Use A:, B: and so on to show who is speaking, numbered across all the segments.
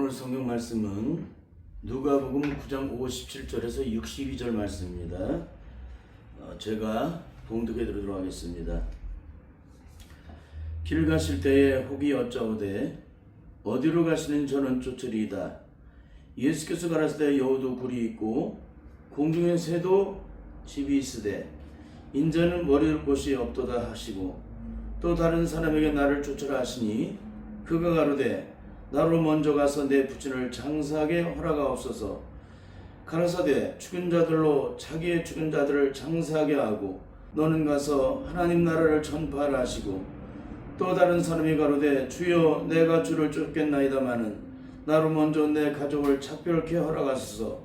A: 오늘 성경 말씀은 누가복음 9장 57절에서 62절 말씀입니다. 어, 제가 봉독해 드리도록 하겠습니다. 길 가실 때에 혹이 여짜오되 어디로 가시는 저는 쫓으리이다. 예수께서 가라실 때 여우도 굴이 있고 공중의 새도 집이 있으되 인자는 머리를 곳이 없도다 하시고 또 다른 사람에게 나를 쫓으라 하시니 그가 가로되 나로 먼저 가서 내 부친을 장사하게 허락하옵소서. 가라사대 죽은 자들로 자기의 죽은 자들을 장사하게 하고 너는 가서 하나님 나라를 전파하라 하시고 또 다른 사람이 가로되 주여 내가 주를 쫓겠나이다마는 나로 먼저 내 가족을 작별케 허락하소서.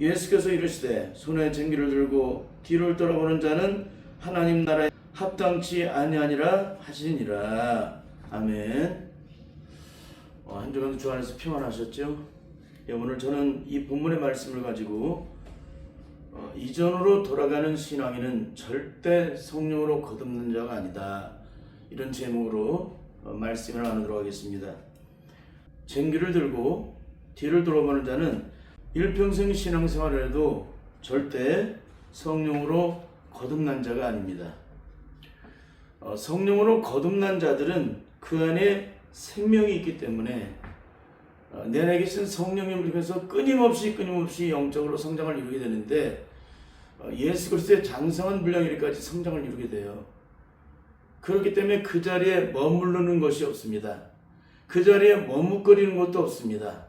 A: 예수께서 이르시되 손에 쟁기를 들고 뒤를 돌아보는 자는 하나님 나라에 합당치 아니하니라 하시니라. 아멘. 어, 한 주간 주 안에서 평안하셨죠? 예, 오늘 저는 이 본문의 말씀을 가지고 어, 이전으로 돌아가는 신앙인은 절대 성령으로 거듭는 자가 아니다. 이런 제목으로 어, 말씀을 나누도록 하겠습니다. 쟁기를 들고 뒤를 돌아보는 자는 일평생 신앙생활에도 절대 성령으로 거듭난 자가 아닙니다. 어, 성령으로 거듭난 자들은 그 안에 생명이 있기 때문에 어, 내 안에 계신 성령님을 통해서 끊임없이 끊임없이 영적으로 성장을 이루게 되는데 어, 예수 그리스도의 장성한 분량일까지 성장을 이루게 돼요. 그렇기 때문에 그 자리에 머무르는 것이 없습니다. 그 자리에 머뭇거리는 것도 없습니다.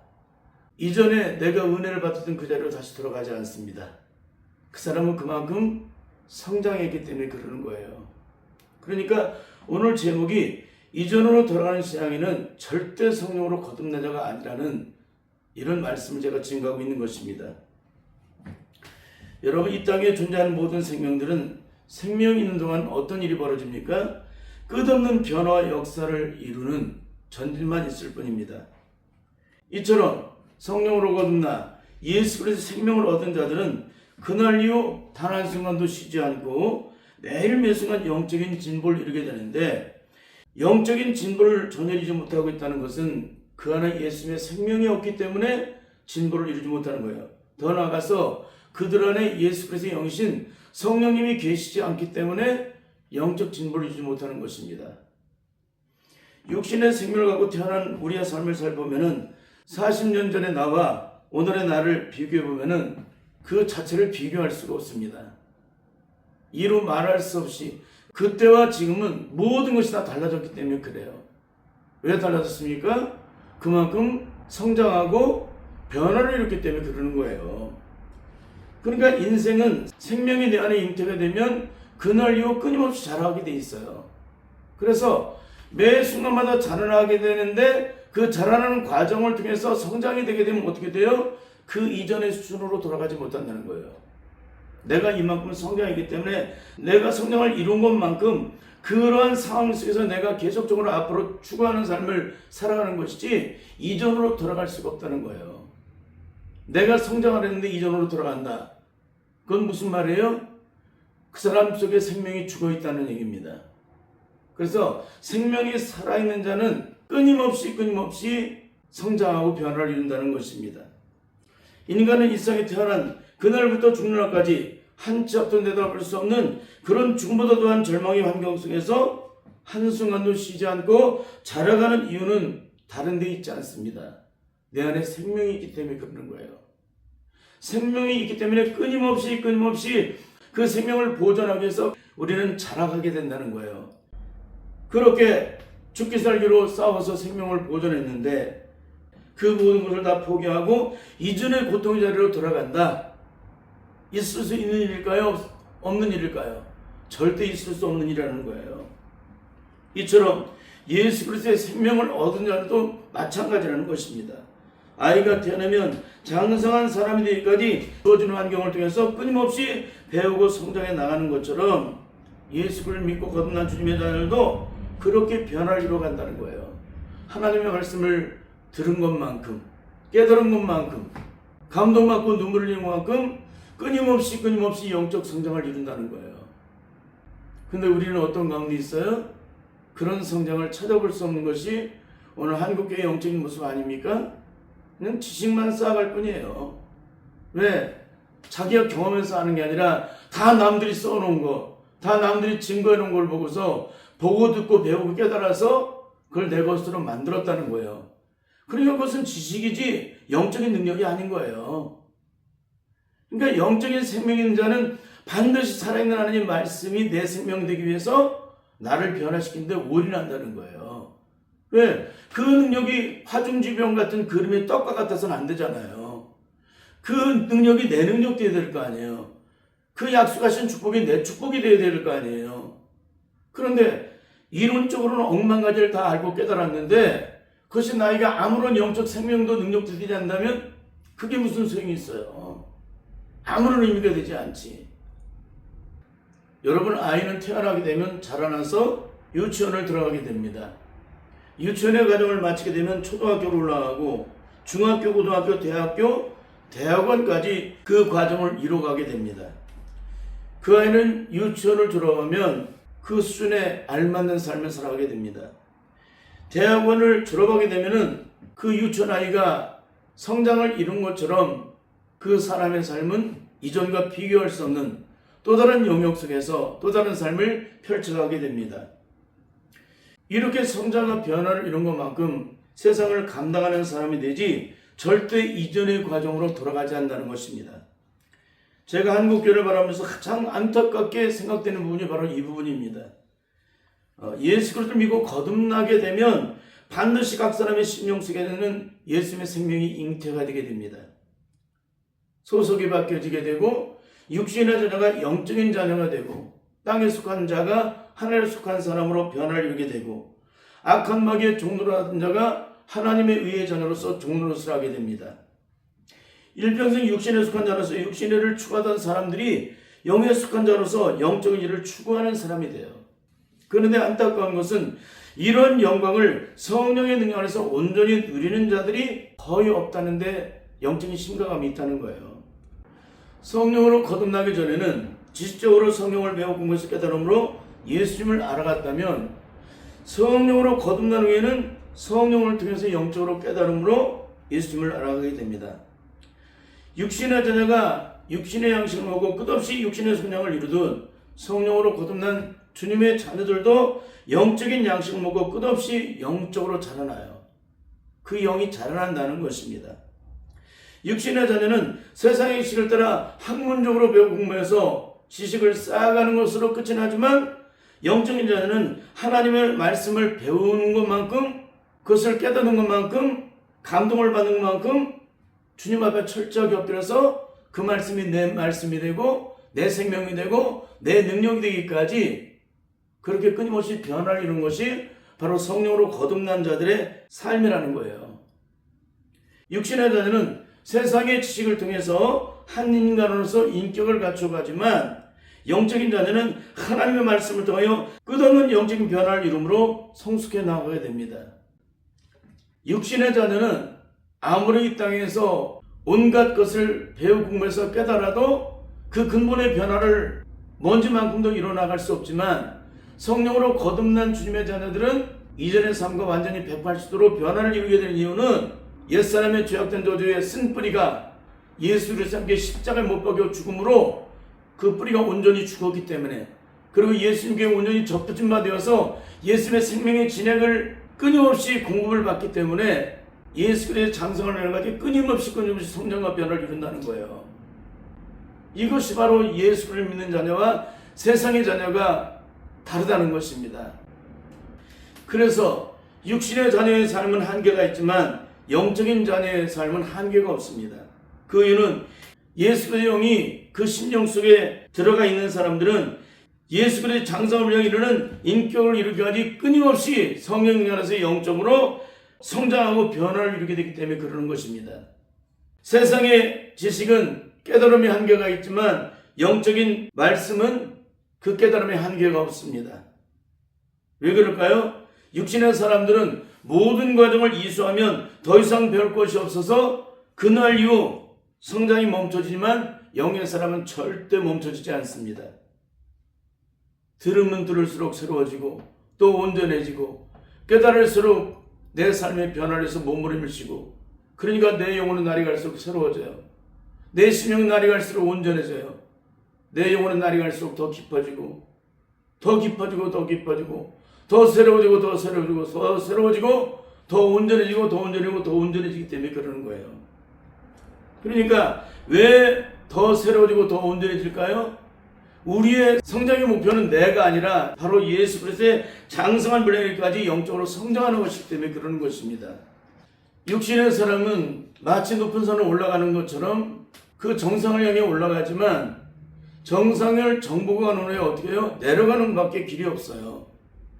A: 이전에 내가 은혜를 받았던 그 자리로 다시 돌아가지 않습니다. 그 사람은 그만큼 성장했기 때문에 그러는 거예요. 그러니까 오늘 제목이 이전으로 돌아가는 신앙인은 절대 성령으로 거듭난 자가 아니라는 이런 말씀을 제가 증거하고 있는 것입니다. 여러분 이 땅에 존재하는 모든 생명들은 생명이 있는 동안 어떤 일이 벌어집니까? 끝없는 변화와 역사를 이루는 전진만 있을 뿐입니다. 이처럼 성령으로 거듭나 예수 그리스도 생명을 얻은 자들은 그날 이후 단 한 순간도 쉬지 않고 매일 매 순간 영적인 진보를 이루게 되는데 영적인 진보를 전혀 이루지 못하고 있다는 것은 그 안에 예수님의 생명이 없기 때문에 진보를 이루지 못하는 거예요. 더 나아가서 그들 안에 예수 그리스도의 영신 성령님이 계시지 않기 때문에 영적 진보를 이루지 못하는 것입니다. 육신의 생명을 갖고 태어난 우리의 삶을 살펴보면은 40년 전의 나와 오늘의 나를 비교해 보면은 그 자체를 비교할 수가 없습니다. 이루 말할 수 없이 그때와 지금은 모든 것이 다 달라졌기 때문에 그래요. 왜 달라졌습니까? 그만큼 성장하고 변화를 일으켰기 때문에 그러는 거예요. 그러니까 인생은 생명이 내 안에 잉태가 되면 그날 이후 끊임없이 자라게 돼 있어요. 그래서 매 순간마다 자라나게 되는데 그 자라나는 과정을 통해서 성장이 되게 되면 어떻게 돼요? 그 이전의 수준으로 돌아가지 못한다는 거예요. 내가 이만큼 성장이기 때문에 내가 성장을 이룬 것만큼 그러한 상황 속에서 내가 계속적으로 앞으로 추구하는 삶을 살아가는 것이지 이전으로 돌아갈 수가 없다는 거예요. 내가 성장을 했는데 이전으로 돌아간다. 그건 무슨 말이에요? 그 사람 속에 생명이 죽어 있다는 얘기입니다. 그래서 생명이 살아있는 자는 끊임없이 끊임없이 성장하고 변화를 이룬다는 것입니다. 인간은 이 세상에 태어난 그날부터 죽는 날까지 한치 앞도 내다볼 수 없는 그런 죽음보다 더한 절망의 환경 속에서 한순간도 쉬지 않고 자라가는 이유는 다른 데 있지 않습니다. 내 안에 생명이 있기 때문에 그러는 거예요. 생명이 있기 때문에 끊임없이 끊임없이 그 생명을 보존하기 위해서 우리는 자라가게 된다는 거예요. 그렇게 죽기 살기로 싸워서 생명을 보존했는데 그 모든 것을 다 포기하고 이전의 고통의 자리로 돌아간다. 있을 수 있는 일일까요? 없는 일일까요? 절대 있을 수 없는 일이라는 거예요. 이처럼 예수 그리스도의 생명을 얻은 자도 마찬가지라는 것입니다. 아이가 태어나면 장성한 사람이 되기까지 주어지는 환경을 통해서 끊임없이 배우고 성장해 나가는 것처럼 예수를 믿고 거듭난 주님의 자들도 그렇게 변화를 이루어간다는 거예요. 하나님의 말씀을 들은 것만큼 깨달은 것만큼 감동받고 눈물을 흘린 것만큼 끊임없이 끊임없이 영적 성장을 이룬다는 거예요. 근데 우리는 어떤 가운데 있어요? 그런 성장을 찾아볼 수 없는 것이 오늘 한국교회 영적인 모습 아닙니까? 그냥 지식만 쌓아갈 뿐이에요. 왜? 자기가 경험해서 하는 게 아니라 다 남들이 써놓은 거, 다 남들이 증거해 놓은 걸 보고서 보고 듣고 배우고 깨달아서 그걸 내 것으로 만들었다는 거예요. 그러니까 그것은 지식이지 영적인 능력이 아닌 거예요. 그러니까 영적인 생명 있는 자는 반드시 살아있는 하나님 말씀이 내 생명 되기 위해서 나를 변화시키는데 올인한다는 거예요. 왜? 그 능력이 화중지병 같은 그림의 떡과 같아서는 안 되잖아요. 그 능력이 내 능력 되어야 될 거 아니에요. 그 약속하신 축복이 내 축복이 되어야 될 거 아니에요. 그런데 이론적으로는 억만가지를 다 알고 깨달았는데 그것이 나에가 아무런 영적 생명도 능력도 되지 않는다면 그게 무슨 소용이 있어요. 아무런 의미가 되지 않지. 여러분 아이는 태어나게 되면 자라나서 유치원을 들어가게 됩니다. 유치원의 과정을 마치게 되면 초등학교로 올라가고 중학교, 고등학교, 대학교, 대학원까지 그 과정을 이뤄가게 됩니다. 그 아이는 유치원을 들어가면 그 수준에 알맞는 삶을 살아가게 됩니다. 대학원을 졸업하게 되면은 그 유치원 아이가 성장을 이룬 것처럼 그 사람의 삶은 이전과 비교할 수 없는 또 다른 영역 속에서 또 다른 삶을 펼쳐가게 됩니다. 이렇게 성장과 변화를 이룬 것만큼 세상을 감당하는 사람이 되지 절대 이전의 과정으로 돌아가지 않는다는 것입니다. 제가 한국교를 바라면서 가장 안타깝게 생각되는 부분이 바로 이 부분입니다. 어, 예수 그리스도를 믿고 거듭나게 되면 반드시 각 사람의 심령 속에는 예수님의 생명이 잉태가 되게 됩니다. 소속이 바뀌어지게 되고 육신의 자녀가 영적인 자녀가 되고 땅에 속한 자가 하늘에 속한 사람으로 변화를 이루게 되고 악한 마귀의 종로로 하던 자가 하나님의 의의 자녀로서 종로로서 하게 됩니다. 일평생 육신에 속한 자로서 육신의 일을 추구하던 사람들이 영에 속한 자로서 영적인 일을 추구하는 사람이 돼요. 그런데 안타까운 것은 이런 영광을 성령의 능력 안에서 온전히 누리는 자들이 거의 없다는데 영적인 심각함이 있다는 거예요. 성령으로 거듭나기 전에는 지식적으로 성령을 배워 공부해서 깨달음으로 예수님을 알아갔다면 성령으로 거듭난 후에는 성령을 통해서 영적으로 깨달음으로 예수님을 알아가게 됩니다. 육신의 자녀가 육신의 양식을 먹고 끝없이 육신의 성령을 이루듯 성령으로 거듭난 주님의 자녀들도 영적인 양식을 먹고 끝없이 영적으로 자라나요. 그 영이 자라난다는 것입니다. 육신의 자녀는 세상의 지식을 따라 학문적으로 배우고 공부해서 지식을 쌓아가는 것으로 끝이 나지만 영적인 자녀는 하나님의 말씀을 배우는 것만큼 그것을 깨닫는 것만큼 감동을 받는 것만큼 주님 앞에 철저하게 엎드려서 그 말씀이 내 말씀이 되고 내 생명이 되고 내 능력이 되기까지 그렇게 끊임없이 변화를 이루는 것이 바로 성령으로 거듭난 자들의 삶이라는 거예요. 육신의 자녀는 세상의 지식을 통해서 한 인간으로서 인격을 갖춰가지만 영적인 자녀는 하나님의 말씀을 통하여 끝없는 영적인 변화를 이루므로 성숙해 나가게 됩니다. 육신의 자녀는 아무리 이 땅에서 온갖 것을 배우 공부해서 깨달아도 그 근본의 변화를 먼지만큼도 이뤄나갈 수 없지만 성령으로 거듭난 주님의 자녀들은 이전의 삶과 완전히 180도로 변화를 이루게 되는 이유는 옛사람의 죄악된 저주의 쓴 뿌리가 예수 그리스도 함께 십자가에 못 박여 죽음으로 그 뿌리가 온전히 죽었기 때문에 그리고 예수님께 온전히 접붙임 바 되어서 예수님의 생명의 진행을 끊임없이 공급을 받기 때문에 예수 그리스도의 장성을 내려가지 끊임없이 끊임없이 성장과 변화를 이룬다는 거예요. 이것이 바로 예수를 믿는 자녀와 세상의 자녀가 다르다는 것입니다. 그래서 육신의 자녀의 삶은 한계가 있지만 영적인 자녀의 삶은 한계가 없습니다. 그 이유는 예수 그리스도의 영이 그 심령 속에 들어가 있는 사람들은 예수 그리스도의 장성을 향해 이르는 인격을 이루기까지 끊임없이 성령 안에서 영적으로 성장하고 변화를 이루게 되기 때문에 그러는 것입니다. 세상의 지식은 깨달음의 한계가 있지만 영적인 말씀은 그 깨달음의 한계가 없습니다. 왜 그럴까요? 육신의 사람들은 모든 과정을 이수하면 더 이상 배울 것이 없어서 그날 이후 성장이 멈춰지지만 영의 사람은 절대 멈춰지지 않습니다. 들으면 들을수록 새로워지고 또 온전해지고 깨달을수록 내 삶의 변화를 해서 몸부림을 쉬고 그러니까 내 영혼은 날이 갈수록 새로워져요. 내 심령은 날이 갈수록 온전해져요. 내 영혼은 날이 갈수록 더 깊어지고, 더 깊어지고, 더 깊어지고, 더 새로워지고, 더 새로워지고, 더 새로워지고, 더 온전해지고, 더 온전해지고, 더 온전해지기 때문에 그러는 거예요. 그러니까 왜 더 새로워지고 더 온전해질까요? 우리의 성장의 목표는 내가 아니라 바로 예수 그리스도의 장성한 분량까지 영적으로 성장하는 것이기 때문에 그러는 것입니다. 육신의 사람은 마치 높은 산을 올라가는 것처럼 그 정상을 향해 올라가지만 정상을 가는 후에 어떻게 해요? 내려가는 밖에 길이 없어요.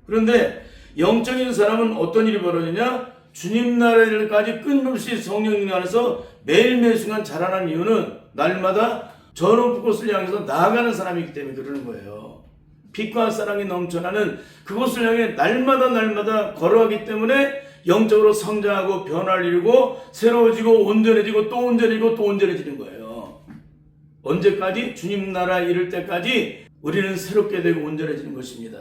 A: 그런데 영적인 사람은 어떤 일이 벌어지냐? 주님 나라를까지 끊임없이 성령 안에서 매일매일 순간 자라나는 이유는 날마다 저 높은 곳을 향해서 나아가는 사람이기 때문에 그러는 거예요. 빛과 사랑이 넘쳐나는 그곳을 향해 날마다 날마다 걸어가기 때문에 영적으로 성장하고 변화를 이루고 새로워지고 온전해지고 또 온전해지고 또 온전해지는 거예요. 언제까지? 주님 나라 이를 때까지 우리는 새롭게 되고 온전해지는 것입니다.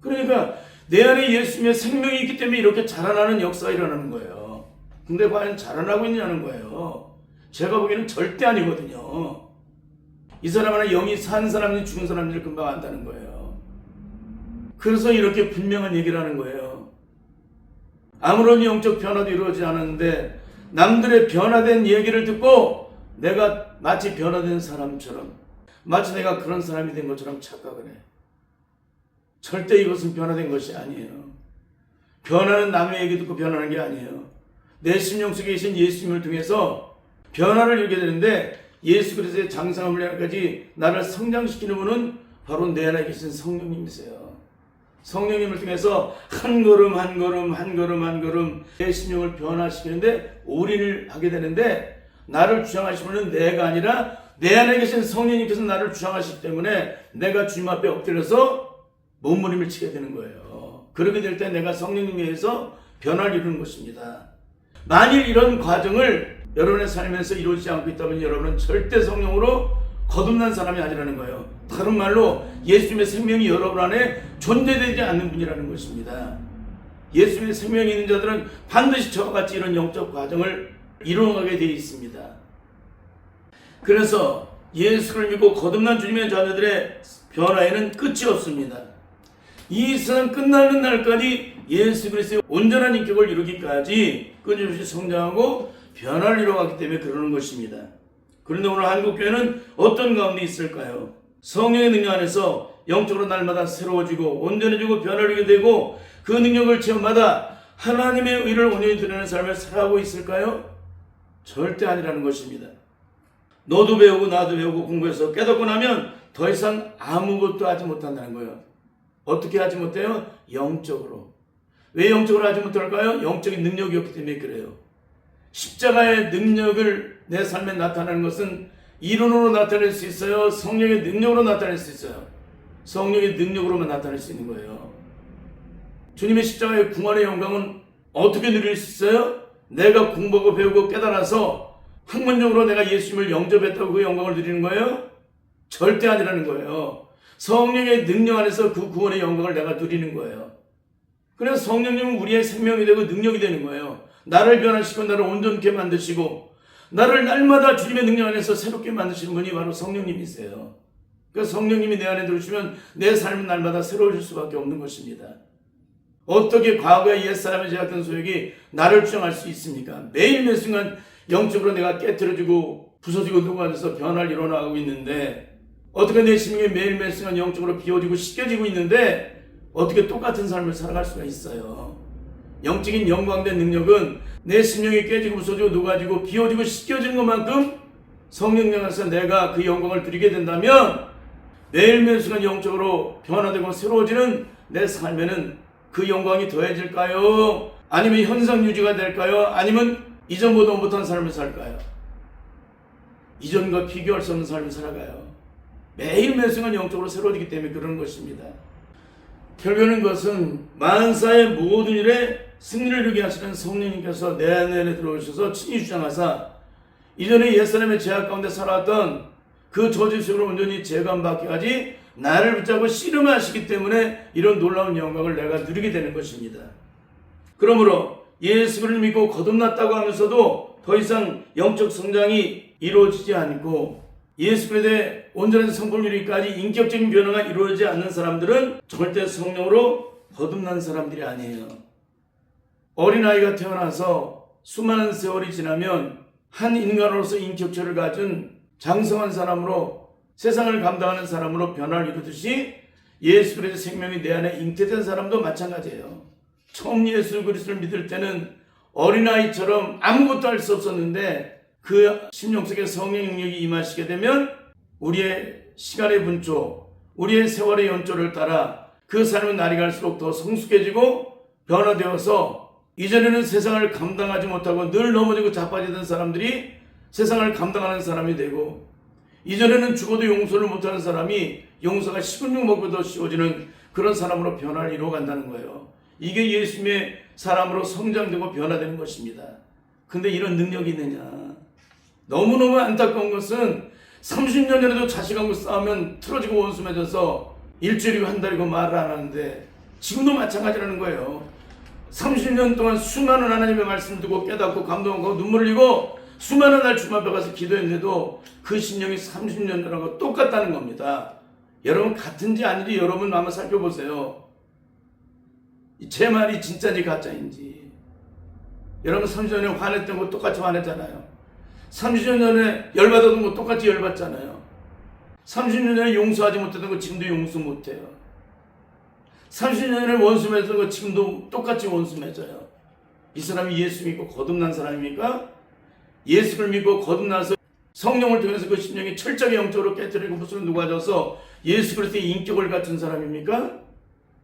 A: 그러니까 내 안에 예수님의 생명이 있기 때문에 이렇게 자라나는 역사가 일어나는 거예요. 근데 과연 자라나고 있냐는 거예요. 제가 보기에는 절대 아니거든요. 이 사람 안에 영이 산 사람이 죽은 사람들을 금방 안다는 거예요. 그래서 이렇게 분명한 얘기를 하는 거예요. 아무런 영적 변화도 이루어지지 않았는데 남들의 변화된 얘기를 듣고 내가 마치 변화된 사람처럼 마치 내가 그런 사람이 된 것처럼 착각을 해. 절대 이것은 변화된 것이 아니에요. 변화는 남의 얘기 듣고 변하는 게 아니에요. 내 심령 속에 계신 예수님을 통해서 변화를 이루게 되는데 예수 그리스도의 장성한 분량까지 나를 성장시키는 분은 바로 내 안에 계신 성령님이세요. 성령님을 통해서 한 걸음 한 걸음 한 걸음 한 걸음 내 심령을 변화시키는데 올인을 하게 되는데 나를 주장하시는 내가 아니라 내 안에 계신 성령님께서 나를 주장하시기 때문에 내가 주님 앞에 엎드려서 몸부림을 치게 되는 거예요. 그렇게 될 때 내가 성령님에 의해서 변화를 이루는 것입니다. 만일 이런 과정을 여러분의 삶에서 이루어지지 않고 있다면 여러분은 절대 성령으로 거듭난 사람이 아니라는 거예요. 다른 말로 예수님의 생명이 여러분 안에 존재되지 않는 분이라는 것입니다. 예수님의 생명이 있는 자들은 반드시 저와 같이 이런 영적 과정을 이루어가게 되어 있습니다. 그래서 예수를 믿고 거듭난 주님의 자녀들의 변화에는 끝이 없습니다. 이 세상 끝나는 날까지 예수 그리스도의 온전한 인격을 이루기까지 끊임없이 성장하고 변화를 이루어가기 때문에 그러는 것입니다. 그런데 오늘 한국 교회는 어떤 가운데 있을까요? 성령의 능력 안에서 영적으로 날마다 새로워지고 온전해지고 변화를 이루게 되고 그 능력을 체험마다 하나님의 의를 온전히 드리는 삶을 살아가고 있을까요? 절대 아니라는 것입니다. 너도 배우고 나도 배우고 공부해서 깨닫고 나면 더 이상 아무것도 하지 못한다는 거예요. 어떻게 하지 못해요? 영적으로. 왜 영적으로 하지 못할까요? 영적인 능력이 없기 때문에 그래요. 십자가의 능력을 내 삶에 나타내는 것은 이론으로 나타낼 수 있어요. 성령의 능력으로 나타낼 수 있어요. 성령의 능력으로만 나타낼 수 있는 거예요. 주님의 십자가의 궁환의 영광은 어떻게 누릴 수 있어요? 내가 공부하고 배우고 깨달아서 학문적으로 내가 예수님을 영접했다고 그 영광을 누리는 거예요? 절대 아니라는 거예요. 성령의 능력 안에서 그 구원의 영광을 내가 누리는 거예요. 그래서 성령님은 우리의 생명이 되고 능력이 되는 거예요. 나를 변화시키고 나를 온전케 만드시고 나를 날마다 주님의 능력 안에서 새롭게 만드시는 분이 바로 성령님이세요. 그 성령님이 내 안에 들어오시면 내 삶은 날마다 새로워질 수밖에 없는 것입니다. 어떻게 과거의 옛사람의 제약된 소욕이 나를 주장할 수 있습니까? 매일 매 순간 영적으로 내가 깨트려지고 부서지고 녹아져서 변화를 일어나고 있는데 어떻게 내 심령이 매일 매 순간 영적으로 비워지고 씻겨지고 있는데 어떻게 똑같은 삶을 살아갈 수가 있어요? 영적인 영광된 능력은 내 심령이 깨지고 부서지고 녹아지고 비워지고 씻겨지는 것만큼 성령님 안에서 내가 그 영광을 드리게 된다면 매일매일 순간 영적으로 변화되고 새로워지는 내 삶에는 그 영광이 더해질까요? 아니면 현상 유지가 될까요? 아니면 이전보다 못한 삶을 살까요? 이전과 비교할 수 없는 삶을 살아가요. 매일매일 순간 영적으로 새로워지기 때문에 그런 것입니다. 결국에는 것은 만사의 모든 일에 승리를 이루게 하시는 성령님께서 내 안에 들어오셔서 친히 주장하사 이전에 옛사람의 제약 가운데 살아왔던 그 저주 속으로 온전히 재감받기까지 나를 붙잡고 씨름하시기 때문에 이런 놀라운 영광을 내가 누리게 되는 것입니다. 그러므로 예수를 믿고 거듭났다고 하면서도 더 이상 영적 성장이 이루어지지 않고 예수 그리스도의 온전한 성품 이루기까지 인격적인 변화가 이루어지지 않는 사람들은 절대 성령으로 거듭난 사람들이 아니에요. 어린아이가 태어나서 수많은 세월이 지나면 한 인간으로서 인격체를 가진 장성한 사람으로 세상을 감당하는 사람으로 변화를 이루듯이 예수 그리스도의 생명이 내 안에 잉태된 사람도 마찬가지예요. 처음 예수 그리스도를 믿을 때는 어린아이처럼 아무것도 할 수 없었는데 그 심령 속에 성령 능력이 임하시게 되면 우리의 시간의 분초, 우리의 세월의 연조를 따라 그 삶은 날이 갈수록 더 성숙해지고 변화되어서 이전에는 세상을 감당하지 못하고 늘 넘어지고 자빠지던 사람들이 세상을 감당하는 사람이 되고 이전에는 죽어도 용서를 못하는 사람이 용서가 식은 죽 먹고도 씌워지는 그런 사람으로 변화를 이루어간다는 거예요. 이게 예수님의 사람으로 성장되고 변화되는 것입니다. 근데 이런 능력이 있느냐? 너무너무 안타까운 것은 30년 전에도 자식하고 싸우면 틀어지고 원수 맺어서 일주일이고 한 달이고 말을 안 하는데 지금도 마찬가지라는 거예요. 30년 동안 수많은 하나님의 말씀을 듣고 깨닫고 감동하고 눈물 흘리고 수많은 날 주님 앞에 가서 기도했는데도 그 심령이 30년 전하고 똑같다는 겁니다. 여러분 같은지 아닌지 여러분 한번 살펴보세요. 제 말이 진짜인지 가짜인지. 여러분 30년 전에 화냈던 거 똑같이 화냈잖아요. 30년 전에 열받았던 거 똑같이 열받잖아요. 30년 전에 용서하지 못했던 거 지금도 용서 못해요. 30년 전에 원수 맺은 거 지금도 똑같이 원수 맺어요. 이 사람이 예수 믿고 거듭난 사람입니까? 예수를 믿고 거듭나서 성령을 통해서 그 심령이 철저하게 영적으로 깨뜨리고 무슨 누가 져서 예수 그리스도의 인격을 갖춘 사람입니까?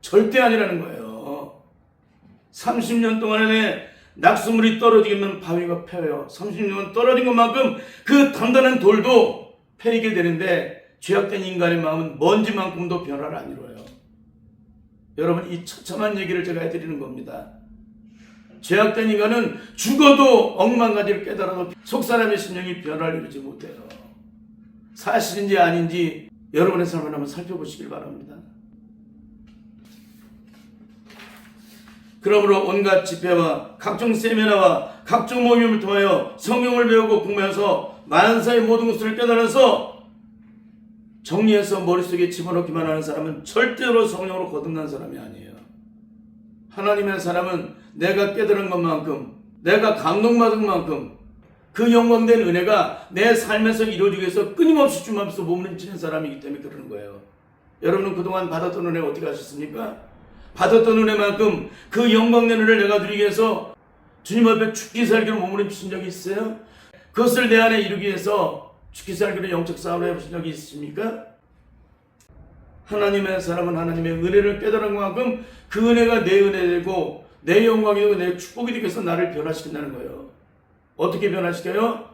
A: 절대 아니라는 거예요. 30년 동안에 낙수물이 떨어지면 바위가 펴요. 30년 떨어진 것만큼 그 단단한 돌도 패이게 되는데 죄악된 인간의 마음은 먼지만큼도 변화를 안 이루어요. 여러분 이 처참한 얘기를 제가 해드리는 겁니다. 죄악된 인간은 죽어도 억만 가지를 깨달아도 속사람의 심령이 변화를 이루지 못해요. 사실인지 아닌지 여러분의 삶을 한번 살펴보시길 바랍니다. 그러므로 온갖 집회와 각종 세미나와 각종 모임을 통하여 성경을 배우고 공부해서 만사의 모든 것을 깨달아서 정리해서 머릿속에 집어넣기만 하는 사람은 절대로 성령으로 거듭난 사람이 아니에요. 하나님의 사람은 내가 깨달은 것만큼, 내가 감동받은 만큼, 그 영광된 은혜가 내 삶에서 이루어지기 위해서 끊임없이 주님 앞에서 몸부림치는 사람이기 때문에 그러는 거예요. 여러분은 그동안 받았던 은혜 어떻게 하셨습니까? 받았던 은혜만큼 그 영광된 은혜를 내가 누리기 위해서 주님 앞에 죽기 살기로 몸부림치신 적이 있어요? 그것을 내 안에 이루기 위해서 죽기 살기로 영적 싸움을 해보신 적이 있습니까? 하나님의 사람은 하나님의 은혜를 깨달은 만큼 그 은혜가 내 은혜 되고 내 영광이 되고 내 축복이 위해서 나를 변화시킨다는 거예요. 어떻게 변화시켜요?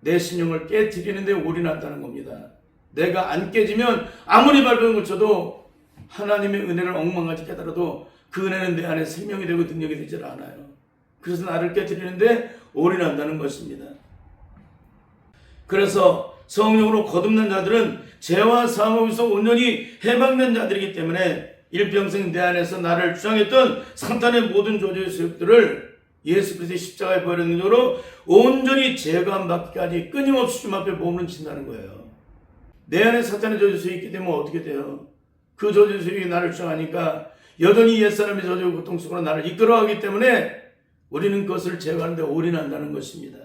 A: 내 신령을 깨뜨리는데 올인한다는 겁니다. 내가 안 깨지면 아무리 밟은 고쳐도 하나님의 은혜를 엉망하지 깨달아도 그 은혜는 내 안에 생명이 되고 능력이 되질 않아요. 그래서 나를 깨뜨리는데 올인한다는 것입니다. 그래서 성령으로 거듭난 자들은 죄와 사망에서 온전히 해방된 자들이기 때문에 일평생 내 안에서 나를 주장했던 상탄의 모든 조직의 세력들을 예수 그리스도의 십자가에 버리는 으로 온전히 제거함받기까지 끊임없이 주님 앞에 몸을 친다는 거예요. 내 안에 사탄의 저주세이 있기 때문에 어떻게 돼요? 그 저주세이 나를 주장하니까 여전히 옛사람의 저주 고통 속으로 나를 이끌어가기 때문에 우리는 그것을 제거하는데 올인한다는 것입니다.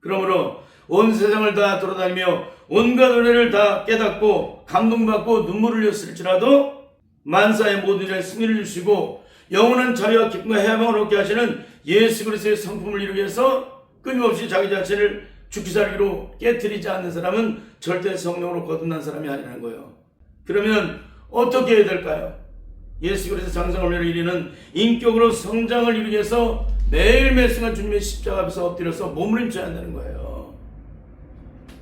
A: 그러므로 온 세상을 다 돌아다니며 온갖 은혜를 다 깨닫고 감동받고 눈물을 흘렸을지라도 만사의 모든 일에 승리를 주시고 영원한 자유와 기쁨과 해방을 얻게 하시는 예수 그리스도의 성품을 이루기 위해서 끊임없이 자기 자신을 죽기 살기로 깨뜨리지 않는 사람은 절대 성령으로 거듭난 사람이 아니라는 거예요. 그러면 어떻게 해야 될까요? 예수 그리스도 장성을 이루는 인격으로 성장을 이루기 위해서 매일매일 순간 주님의 십자가 앞에서 엎드려서 몸부림쳐야 한다는 거예요.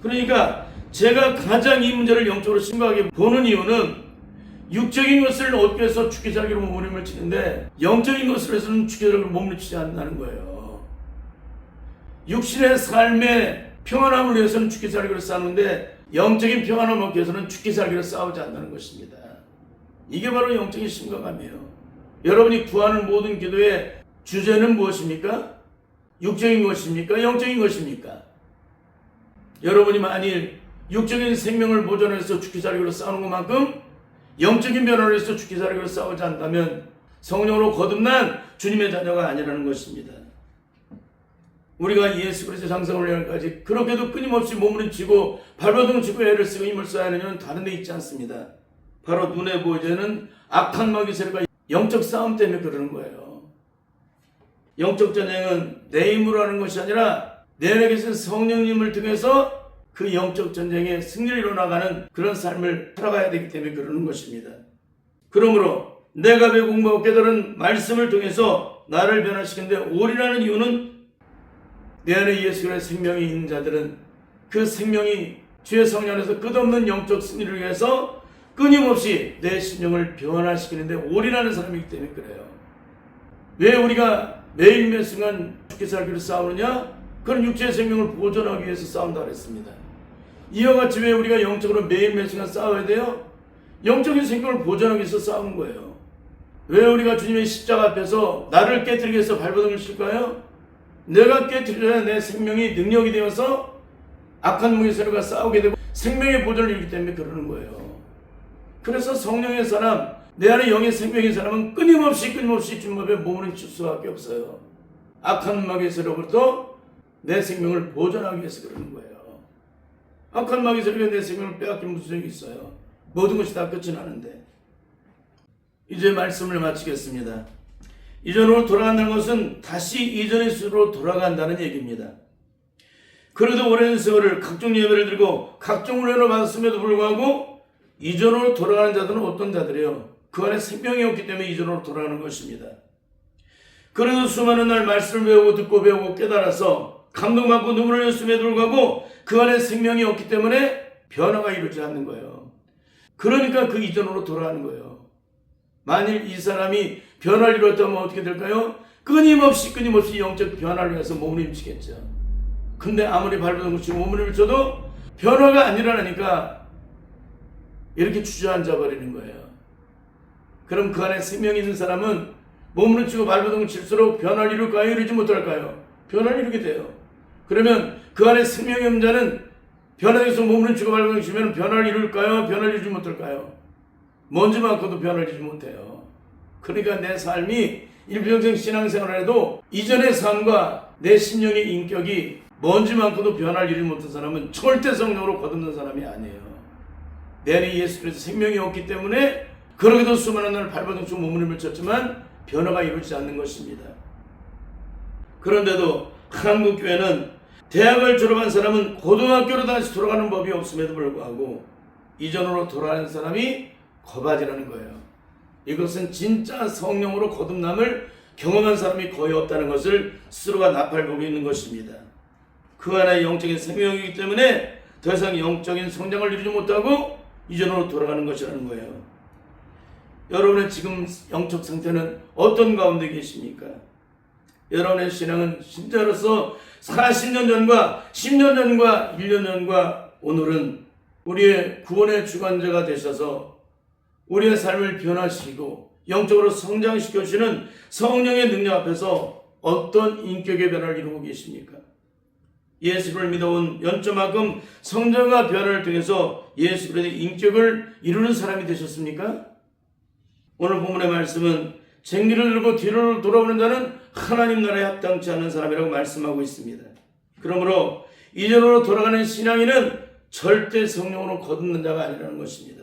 A: 그러니까 제가 가장 이 문제를 영적으로 심각하게 보는 이유는 육적인 것을 얻기 위해서 죽기 살기로 몸부림을 치는데 영적인 것을 위해서는 죽기 살기로 몸부림 치지 않는다는 거예요. 육신의 삶의 평안함을 위해서는 죽기 살기로 싸우는데 영적인 평안함을 얻기 위해서는 죽기 살기로 싸우지 않는다는 것입니다. 이게 바로 영적인 심각함이에요. 여러분이 구하는 모든 기도의 주제는 무엇입니까? 육적인 것입니까? 영적인 것입니까? 여러분이 만일 육적인 생명을 보존해서 죽기 살기로 싸우는 것만큼 영적인 변화를 위해서 죽기 살기로 싸우지 않다면 성령으로 거듭난 주님의 자녀가 아니라는 것입니다. 우리가 예수 그리스도 장성을 위하여까지 그렇게도 끊임없이 몸부림치고 발버둥 치고 애를 쓰고 힘을 써야 하는 다른 데 있지 않습니다. 바로 눈에 보이지는 악한 마귀 세력과 영적 싸움 때문에 그러는 거예요. 영적 전쟁은 내 힘으로 하는 것이 아니라 내 안에 계신 성령님을 통해서 그 영적 전쟁에 승리를 이뤄나가는 그런 삶을 살아가야 되기 때문에 그러는 것입니다. 그러므로 내가 배고 공부하고 깨달은 말씀을 통해서 나를 변화시키는데 올인하는 이유는 내 안에 예수 그리스도의 생명이 있는 자들은 그 생명이 주의 성령 안에서 끝없는 영적 승리를 위해서 끊임없이 내 심령을 변화시키는데 올인하는 사람이기 때문에 그래요. 왜 우리가 매일 매 순간 죽게 살기로 싸우느냐? 그런 육체의 생명을 보존하기 위해서 싸운다 그랬습니다. 이와 같이 왜 우리가 영적으로 매일 매 순간 싸워야 돼요? 영적인 생명을 보존하기 위해서 싸우는 거예요. 왜 우리가 주님의 십자가 앞에서 나를 깨뜨리기 위해서 발버둥을 칠까요? 내가 깨뜨려야 내 생명이 능력이 되어서 악한 무의 세력과 싸우게 되고 생명의 보존을 이루기 때문에 그러는 거예요. 그래서 성령의 사람, 내 안에 영의 생명의 사람은 끊임없이 끊임없이 주님 앞에 몸을 칠 수밖에 없어요. 악한 마귀의 세력으로부터 내 생명을 보존하기 위해서 그러는 거예요. 악한 마귀의 세력이 내 생명을 빼앗긴 무슨 적이 있어요. 모든 것이 다 끝이 나는데. 이제 말씀을 마치겠습니다. 이전으로 돌아간다는 것은 다시 이전의 수로 돌아간다는 얘기입니다. 그래도 오랜 세월을 각종 예배를 들고 각종 훈련을 받았음에도 불구하고 이전으로 돌아가는 자들은 어떤 자들이요? 그 안에 생명이 없기 때문에 이전으로 돌아가는 것입니다. 그래도 수많은 날 말씀을 배우고 듣고 배우고 깨달아서 감동받고 눈물을 흘렸음에도 불구하고 그 안에 생명이 없기 때문에 변화가 이루지 않는 거예요. 그러니까 그 이전으로 돌아가는 거예요. 만일 이 사람이 변화를 이뤘다면 어떻게 될까요? 끊임없이 끊임없이 영적 변화를 위해서 몸을 힘치겠죠. 근데 아무리 발버둥 치고 몸을 힘쳐도 변화가 안 일어나니까 이렇게 주저앉아 버리는 거예요. 그럼 그 안에 생명이 있는 사람은 몸을 치고 발버둥을 칠수록 변화를 이룰까요? 이루지 못할까요? 변화를 이루게 돼요. 그러면 그 안에 생명이 없는 자는 변화에서 몸을 치고 발버둥을 치면 변화를 이룰까요? 변화를 이루지 못할까요? 먼지 많고도 변화를 이루지 못해요. 그러니까 내 삶이 일평생 신앙생활을 해도 이전의 삶과 내 심령의 인격이 먼지 많고도 변화를 이루지 못한 사람은 절대 성령으로 거듭난 사람이 아니에요. 내 안에 예수 그리스도 생명이 없기 때문에 그러게도 수많은 날 발버둥쳐 몸을 쳤지만 변화가 이루어지지 않는 것입니다. 그런데도 한국 교회는 대학을 졸업한 사람은 고등학교로 다시 돌아가는 법이 없음에도 불구하고 이전으로 돌아가는 사람이 거바지라는 거예요. 이것은 진짜 성령으로 거듭남을 경험한 사람이 거의 없다는 것을 스스로가 나팔보고 있는 것입니다. 그 안에 영적인 생명이기 때문에 더 이상 영적인 성장을 이루지 못하고 이전으로 돌아가는 것이라는 거예요. 여러분의 지금 영적 상태는 어떤 가운데 계십니까? 여러분의 신앙은 신자로서 40년 전과 10년 전과 1년 전과 오늘은 우리의 구원의 주관자가 되셔서 우리의 삶을 변화시키고 영적으로 성장시켜 주시는 성령의 능력 앞에서 어떤 인격의 변화를 이루고 계십니까? 예수를 믿어온 연점만큼 성장과 변화를 통해서 예수 그리스도의 인격을 이루는 사람이 되셨습니까? 오늘 본문의 말씀은 쟁기를 들고 뒤로 돌아오는 자는 하나님 나라에 합당치 않은 사람이라고 말씀하고 있습니다. 그러므로 이전으로 돌아가는 신앙인은 절대 성령으로 거듭는 자가 아니라는 것입니다.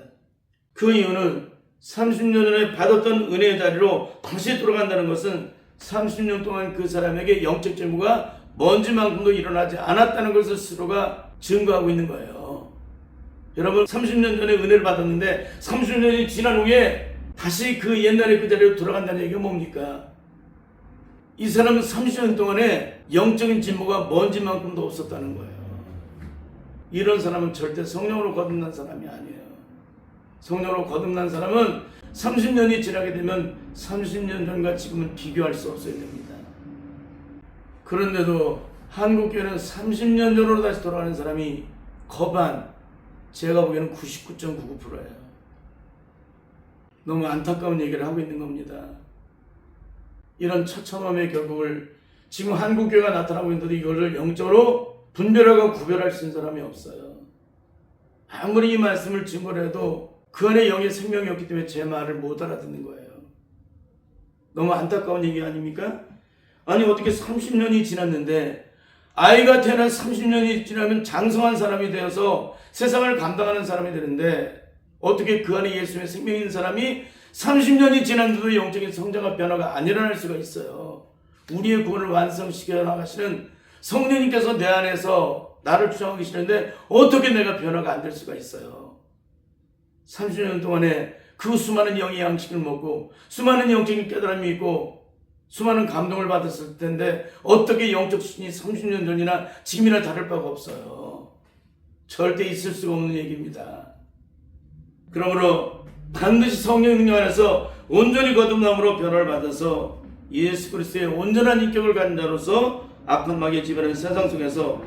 A: 그 이유는 30년 전에 받았던 은혜의 자리로 다시 돌아간다는 것은 30년 동안 그 사람에게 영적 재무가 먼지만큼도 일어나지 않았다는 것을 스스로가 증거하고 있는 거예요. 여러분 30년 전에 은혜를 받았는데 30년이 지난 후에 다시 그 옛날의 그 자리로 돌아간다는 얘기가 뭡니까? 이 사람은 30년 동안에 영적인 진보가 먼지만큼도 없었다는 거예요. 이런 사람은 절대 성령으로 거듭난 사람이 아니에요. 성령으로 거듭난 사람은 30년이 지나게 되면 30년 전과 지금은 비교할 수 없어야 됩니다. 그런데도 한국교회는 30년 전으로 다시 돌아가는 사람이 거반, 제가 보기에는 99.99%예요. 너무 안타까운 얘기를 하고 있는 겁니다. 이런 처참함의 결국을 지금 한국교회가 나타나고 있는데도 이거를 영적으로 분별하고 구별할 수 있는 사람이 없어요. 아무리 이 말씀을 증거를 해도 그 안에 영의 생명이 없기 때문에 제 말을 못 알아듣는 거예요. 너무 안타까운 얘기 아닙니까? 아니 어떻게 30년이 지났는데 아이가 태어난 30년이 지나면 장성한 사람이 되어서 세상을 감당하는 사람이 되는데 어떻게 그 안에 예수님의 생명이 있는 사람이 30년이 지났는데도 영적인 성장과 변화가 안 일어날 수가 있어요. 우리의 구원을 완성시켜 나가시는 성령님께서 내 안에서 나를 주장하고 계시는데 어떻게 내가 변화가 안 될 수가 있어요. 30년 동안에 그 수많은 영의 양식을 먹고 수많은 영적인 깨달음이 있고 수많은 감동을 받았을 텐데 어떻게 영적 수준이 30년 전이나 지금이나 다를 바가 없어요. 절대 있을 수가 없는 얘기입니다. 그러므로 반드시 성령 능력 안에서 온전히 거듭남으로 변화를 받아서 예수 그리스도의 온전한 인격을 가진 자로서 악한 마귀의 지배하는 세상 속에서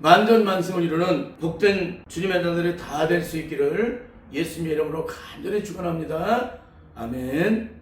A: 만전만승을 이루는 복된 주님의 자들이 다 될 수 있기를 예수님의 이름으로 간절히 축원합니다. 아멘.